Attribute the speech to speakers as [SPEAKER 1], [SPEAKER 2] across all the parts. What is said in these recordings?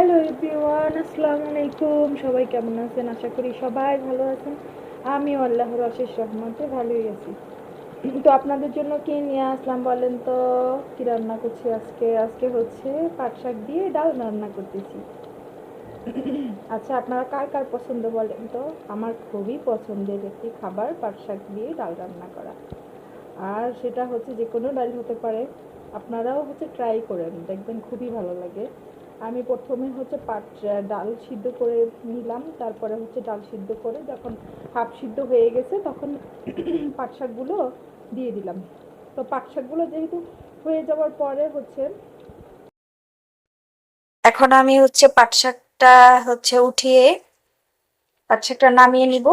[SPEAKER 1] Hello everyone, আসসালামু আলাইকুম। সবাই কেমন আছেন? আশা করি সবাই ভালো আছেন। আমিও আল্লাহর অশেষ রহমতে ভালোই আছি। তো আপনাদের জন্য কি নিয়ে আসলাম বলেন তো? কি রান্না করছি আজকে? আজকে হচ্ছে পাট শাক দিয়ে ডাল রান্না করতেছি। আচ্ছা আপনারা কার কার পছন্দ বলেন তো? আমার খুবই পছন্দের একটি খাবার পাট শাক দিয়ে ডাল রান্না করা। আর সেটা হচ্ছে যে কোনো ডাল হতে পারে। আপনারাও হচ্ছে ট্রাই করেন, দেখবেন খুবই ভালো লাগে। আমি প্রথমে হচ্ছে পাট ডাল সিদ্ধ করে নিলাম, তারপরে হচ্ছে ডাল সিদ্ধ করে যখন হাফ সিদ্ধ হয়ে গেছে তখন পাট শাকগুলো দিয়ে দিলাম। তো পাট শাকগুলো যেহেতু হয়ে যাওয়ার পরে হচ্ছে
[SPEAKER 2] এখন আমি হচ্ছে পাট শাকটা হচ্ছে উঠিয়ে পাট শাকটা নামিয়ে নিব।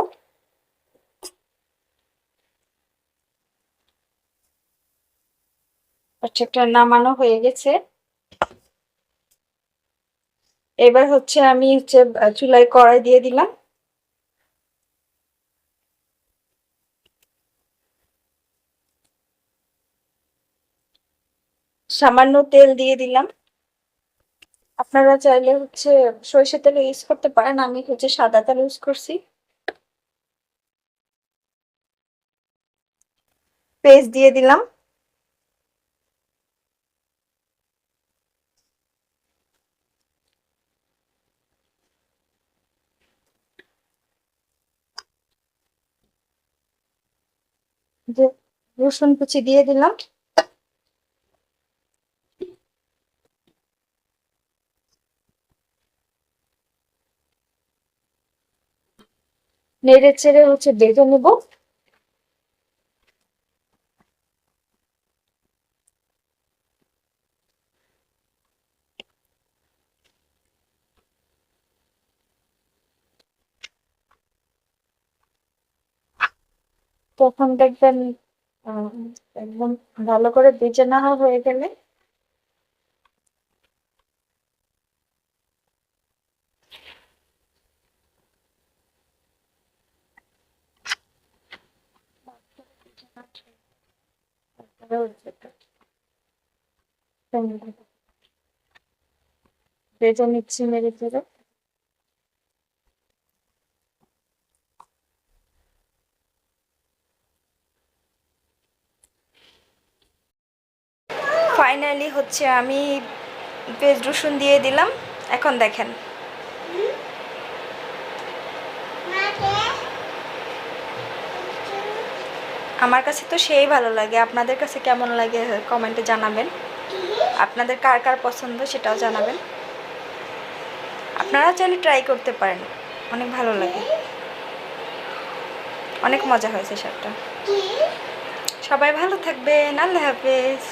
[SPEAKER 2] পাট শাকটা নামানো হয়ে গেছে। এবার হচ্ছে আমি হচ্ছে চুলায় কড়াই দিয়ে দিলাম। সামান্য তেল দিয়ে দিলাম। আপনারা চাইলে হচ্ছে সরিষার তেল ইউজ করতে পারেন, আমি হচ্ছে সাদা তেল ইউজ করছি। পেস্ট দিয়ে দিলাম। রসুন কুচি দিয়ে দিলাম। নেড়ে চেড়ে হচ্ছে বেঁধে নেব। তখন দেখবেন একদম ভালো করে বেজে নেওয়া হয়ে গেলে বেজে নিচ্ছি মেরে চেড়ে ফাইনালি হচ্ছে আমি পেঁয়াজ রসুন দিয়ে দিলাম। এখন দেখেন। আমার কাছে তো সেই ভালো লাগে। আপনাদের কাছে কেমন লাগে কমেন্টে জানাবেন। আপনাদের কার কার পছন্দ সেটাও জানাবেন। আপনারা চাইলে ট্রাই করতে পারেন। অনেক ভালো লাগে। অনেক মজা হয়েছে শাকটা। সবাই ভালো থাকবেন। আল্লাহ হাফেজ।